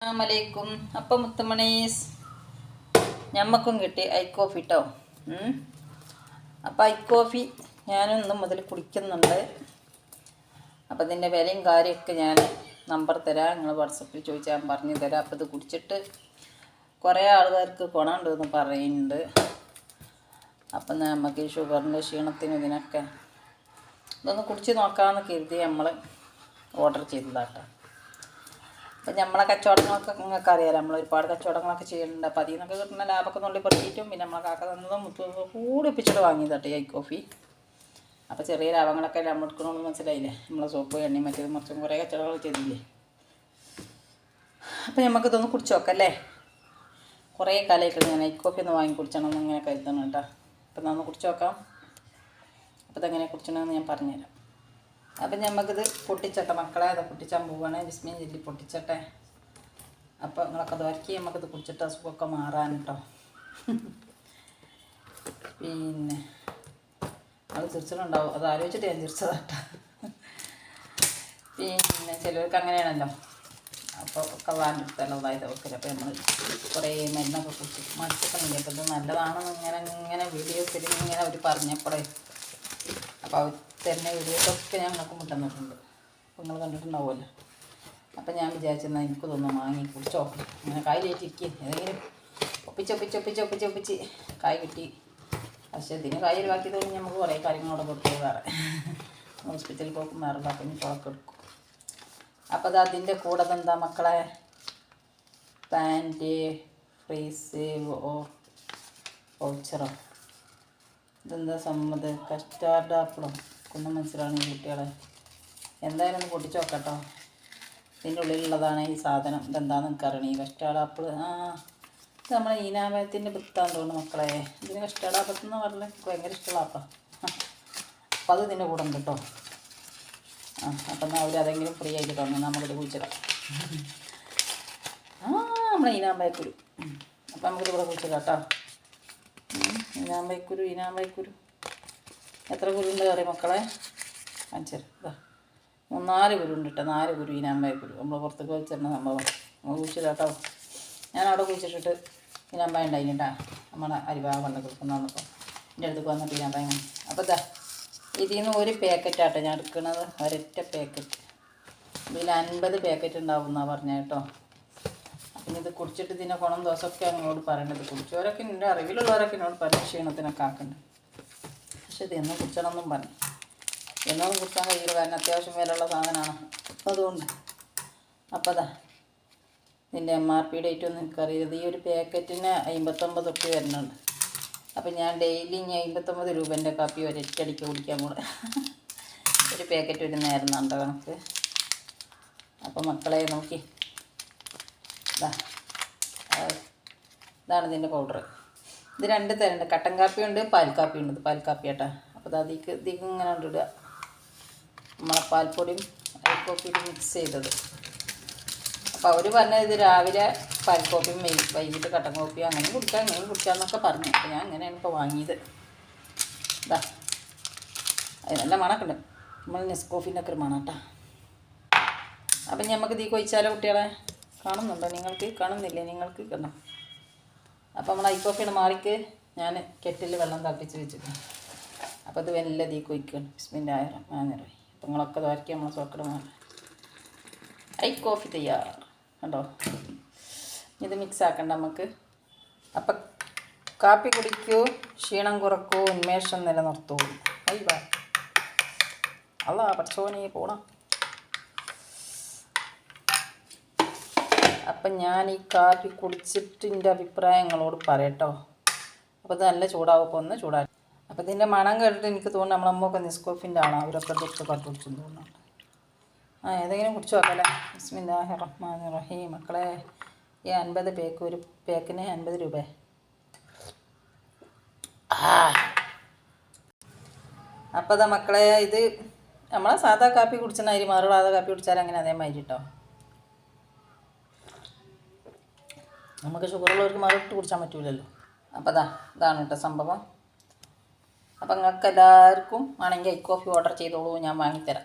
അസ്സലാമലൈക്കും. അപ്പം മുത്തമണീസ് ഞമ്മക്കും കിട്ടി ഐ കോഫി കേട്ടോ അപ്പം ഐ കോഫി ഞാനൊന്ന് മുതൽ കുടിക്കുന്നുണ്ട്. അപ്പം ഇതിന്റെ വിലയും കാര്യമൊക്കെ ഞാൻ നമ്പർ തരാം. നിങ്ങൾ വാട്സപ്പിൽ ചോദിച്ചാൽ പറഞ്ഞു തരാം. അപ്പം ഇത് കുടിച്ചിട്ട് കുറേ ആൾക്കാർക്ക് ഗുണമുണ്ടെന്ന് പറയുന്നുണ്ട്. അപ്പം നമുക്ക് ഈ ഷുഗറിന്റെ ക്ഷീണത്തിനും ഇതിനൊക്കെ ഇതൊന്ന് കുടിച്ച് നോക്കാമെന്ന് കരുതി നമ്മൾ ഓർഡർ ചെയ്തതാട്ടോ. അപ്പം നമ്മളെ കച്ചവടങ്ങളൊക്കെ നിങ്ങൾക്ക് അറിയാലോ നമ്മൾ ഒരുപാട് കച്ചവടങ്ങളൊക്കെ ചെയ്യുന്നുണ്ട്. അപ്പോൾ അതിൽ നിന്നൊക്കെ കിട്ടുന്ന ലാഭമൊക്കെ നുള്ളി പെറുക്കിയിട്ടും പിന്നെ നമ്മളെ കാക്ക തന്നതും മുത്ത് കൂടി ഒപ്പിച്ചിട്ട് വാങ്ങിയതട്ടെ ഈ കോഫി. അപ്പോൾ ചെറിയ ലാഭങ്ങളൊക്കെ നമ്മൾ എടുക്കണമെന്ന് മനസ്സിലായില്ലേ? നമ്മളെ സോപ്പ് എണ്ണയും മറ്റേത് മറിച്ചും കുറേ കച്ചവടങ്ങൾ ചെയ്തില്ലേ? അപ്പോൾ നമുക്കിതൊന്ന് കുടിച്ച് നോക്കാം കുറേ കാലമായിട്ട് ഞാൻ ഐ കോഫി ഒന്ന് വാങ്ങി കുടിച്ചണം എന്ന് ഇങ്ങനെ കരുതണം കേട്ടോ അപ്പം നമ്മൾ കുടിച്ച് നോക്കാം. അപ്പോൾ ഇതെങ്ങനെ കുടിച്ചണമെന്ന് ഞാൻ പറഞ്ഞുതരാം. അപ്പം നമുക്കിത് പൊട്ടിച്ചട്ടെ. മക്കളെ അത് പൊട്ടിച്ചാൻ പോവുകയാണ് വിസ്മീൻ ജില്ലി പൊട്ടിച്ചട്ടെ. അപ്പോൾ നിങ്ങളൊക്കെ ദോരക്കി നമുക്കിത് കുടിച്ചിട്ട് അസുഖമൊക്കെ മാറാൻ കേട്ടോ പിന്നെ അത് ചിരിച്ചിട്ടുണ്ടാവും. അത് ആലോചിച്ചിട്ട് ഞാൻ ചിരിച്ചതാട്ടോ പിന്നെ ചിലർക്ക് അങ്ങനെയാണല്ലോ. അപ്പോൾ ഒക്കെ വാങ്ങിയെടുത്തല്ലോ അതായത് അപ്പോൾ നമ്മൾ കുറേ മരുന്നൊക്കെ കുടിച്ച് മടുത്തിട്ടുണ്ടെങ്കിൽ അപ്പോൾ ഇത് നല്ലതാണെന്ന് ഇങ്ങനെ ഇങ്ങനെ വീഡിയോസിൽ ഇങ്ങനെ അവർ പറഞ്ഞപ്പോഴേ അപ്പോൾ തരുന്ന വീഡിയോസൊക്കെ ഞങ്ങൾക്ക് മുട്ടന്നിട്ടുണ്ട് അപ്പോൾ നിങ്ങൾ കണ്ടിട്ടുണ്ടാവുമല്ലോ. അപ്പം ഞാൻ വിചാരിച്ചെന്നാൽ എനിക്ക് തോന്നുന്നു വാങ്ങി കുടിച്ചോ. അങ്ങനെ കായ് കയറ്റിരിക്കും ഏതെങ്കിലും ഒപ്പിച്ച് ഒപ്പിച്ച് ഒപ്പിച്ച് ഒപ്പിച്ച് ഒപ്പിച്ച് കായ് കിട്ടി. പക്ഷേ ഇതിന് കായ് ഒഴിവാക്കിയത് തോന്നി നമുക്ക് കുറേ കാര്യങ്ങളോട് കൊടുത്തു വേറെ. ഹോസ്പിറ്റലിൽ പോകും വേറെ ബാക്കി കുളക്ക് എടുക്കും. അപ്പോൾ അത് അതിന്റെ കൂടെ എന്താ മക്കളെ? പാന്റ് ഫ്രീസ് ഓ വൗച്ചറോ. ഇതെന്താ സമ്മത് കസ്റ്റാർഡ് ആപ്പിളോ? ഒന്നും മനസ്സിലാണ് ഈ കുട്ടികളെ. എന്തായാലും ഒന്ന് പൊട്ടിച്ച് നോക്കട്ടോ. ഇതിന്റെ ഉള്ളിലുള്ളതാണ് ഈ സാധനം. ഇതെന്താണെന്ന് എനിക്കറിയണം. ഈ കസ്റ്റാർഡ് ആപ്പിൾ ആ ഇത് നമ്മളെ ഈനാമയത്തിന്റെ വിത്താന്ന് തോന്നുന്നു മക്കളെ. ഇതിന് എന്ന് പറഞ്ഞാൽ എനിക്ക് ഭയങ്കര ഇഷ്ടമുള്ള അപ്പം. അത് ഇതിന്റെ കൂടെ ഉണ്ട് കേട്ടോ. ആ അപ്പം എന്നാൽ അവർ അതെങ്കിലും ഫ്രീ ആയിട്ട് തന്നു. നമുക്കിത് കുഴിച്ചിടാം. ആ നമ്മളെ ഈനാമ്പയക്കുരു അപ്പം നമുക്കിത് ഇവിടെ കുഴിച്ചിടാം കേട്ടോ. ഈനാമ്പയക്കുരു ഈനാമ്പയക്കുരു എത്ര കുരുണ്ട് കറി മക്കളെ? കാണിച്ചു ഇതാ മൂന്നാൽ കുരുണ്ട് കേട്ടോ നാല് കുരു ഈനാമ്പയക്കുരു നമ്മൾ പുറത്തേക്ക് വെച്ചിരുന്ന സംഭവം. നമ്മൾ കുഴിച്ചിട്ടോ ഞാൻ അവിടെ കുഴിച്ചിട്ടിട്ട് ഈനാമ്പായ ഉണ്ടായിന് കേട്ടോ നമ്മുടെ അരിവാ കൊണ്ട് കൊടുക്കുന്നപ്പോൾ എന്റെ അടുത്ത് വന്നിട്ട് ഈനാമ്പായ അപ്പോൾ ഇതാ ഇതിൽ നിന്ന് ഒരു പാക്കറ്റാട്ടോ ഞാൻ എടുക്കുന്നത് ഒരൊറ്റ പാക്കറ്റ്. ഇതിൽ അൻപത് പാക്കറ്റ് ഉണ്ടാവും എന്നാണ് പറഞ്ഞത് കേട്ടോ പിന്നെ ഇത് കുടിച്ചിട്ട് ഇതിന്റെ ഗുണം ദോഷമൊക്കെ അങ്ങോട്ട് പറയേണ്ടത് കുടിച്ചവരൊക്കെ എന്റെ അറിവിലുള്ളവരൊക്കെ എന്നോട് പറയും ക്ഷീണത്തിനൊക്കെ ആക്കുന്നുണ്ട് പക്ഷെ ഇത് എന്നും കുടിച്ചണമെന്നും പറഞ്ഞു. എന്നൊന്നും കുറിച്ചാൽ കഴിയില്ല കാരണം അത്യാവശ്യം വിലയുള്ള സാധനമാണ്. അതുകൊണ്ട്. അപ്പോൾ അതാ ഇതിന്റെ എം ആർ പി ഡേറ്റ് ഒന്നും എനിക്കറിയരുത്. ഈ ഒരു പാക്കറ്റിന് അമ്പത്തൊമ്പത് ഒപ്പി വരുന്നുണ്ട്. അപ്പം ഞാൻ ഡെയിലി ഇനി അമ്പത്തൊമ്പത് രൂപേന്റെ കാപ്പി ഒരൊറ്റടിക്ക് കുടിക്കാൻ കൂടെ ഒരു പാക്കറ്റ് ഒരു നേരം ഉണ്ടോ കണക്ക് അപ്പം മക്കളെ നോക്കി. ഇതാ ഇതാണ് ഇതിന്റെ പൗഡർ ഇത് രണ്ട് തരമുണ്ട് കട്ടൻ കാപ്പിയുണ്ട് പാൽ കാപ്പി ഉണ്ട് ഇത് പാൽ കാപ്പി കേട്ടോ അപ്പോൾ അത് അതിക്ക് ഇതിക്ക് ഇങ്ങനെ ഇടുക. നമ്മളെ പാൽപ്പൊടിയും അരിക്കോപ്പിയും മിക്സ് ചെയ്തത്. അപ്പോൾ അവർ പറഞ്ഞത് ഇത് രാവിലെ പാൽക്കോപ്പിയും വൈകിട്ട് കട്ടൻ കോപ്പിയും അങ്ങനെ കുടിക്കാം ഇങ്ങനെ കുടിക്കാമെന്നൊക്കെ പറഞ്ഞു. അപ്പോൾ ഞാൻ അങ്ങനെയാണ് ഇപ്പോൾ വാങ്ങിയത്. ഇതാ അത് നല്ല മണക്കുണ്ട്. നമ്മൾ നെസ്കോഫിന്റെ ഒക്കെ ഒരു മണം കേട്ടോ അപ്പം നമുക്ക് തീ കൊഴിച്ചാലോ കുട്ടികളെ കാണുന്നുണ്ടോ? നിങ്ങൾക്ക് കാണുന്നില്ലേ? നിങ്ങൾക്ക് കണ്ടോ? അപ്പോൾ നമ്മൾ ഐക്കോഫിയുടെ മാറിക്ക്. ഞാൻ കെറ്റിൽ വെള്ളം തിളപ്പിച്ച് വെച്ചിട്ടുണ്ട് അപ്പോൾ അത് വല്ല തീ കൊയ്ക്കണം ബിസ്മിന്റെ ആയിരം ആയിരം അപ്പോൾ നിങ്ങളൊക്കെ തോരക്കി നമ്മളെ സോക്കട് മാറി ഐ കോഫി തയ്യാർ കണ്ടോ? ഇത് മിക്സ് ആക്കണ്ട നമുക്ക് അപ്പം കാപ്പി കുടിക്കൂ ക്ഷീണം കുറക്കൂ ഉന്മേഷം നിലനിർത്തൂ. വാ അല്ല പഠിച്ചോനെ പോണം. അപ്പം ഞാൻ ഈ കാപ്പി കുടിച്ചിട്ട് എന്റെ അഭിപ്രായങ്ങളോട് പറയട്ടോ. അപ്പോൾ നല്ല ചൂടാവുമ്പോൾ ഒന്ന് ചൂടാക്കി അപ്പോൾ ഇതിന്റെ മണം കേട്ടിട്ട് എനിക്ക് തോന്നുന്നു നമ്മളമ്മൊക്കെ നിസ്കോഫിന്റെ ആണോ അവരൊക്കെ തൊട്ട് കുടിച്ചു തോന്നുന്നുണ്ട് ആ ഏതെങ്കിലും കുടിച്ചു നോക്കല്ലേ ബിസ്മില്ലാഹി റഹ്മാൻ റഹീം മക്കളെ ഈ അൻപത് പേക്ക് ഒരു പേക്കിന് അൻപത് രൂപ. അപ്പോൾ അതാ മക്കളെ ഇത് നമ്മളെ സാധാ കാപ്പി കുടിച്ചാൽ അരി മാറുള്ള. കാപ്പി കുടിച്ചാൽ അങ്ങനെ അതേമാതിരി കേട്ടോ നമുക്ക് ഷുഗറുള്ളവർക്ക് ഇട്ട് കുടിച്ചാൻ പറ്റില്ലല്ലോ അപ്പോൾ അതാ ഇതാണ് കേട്ടോ സംഭവം. അപ്പം നിങ്ങൾക്ക് എല്ലാവർക്കും ആണെങ്കിൽ ഐ കോഫി ഓർഡർ ചെയ്തോളൂ ഞാൻ വാങ്ങിത്തരാം.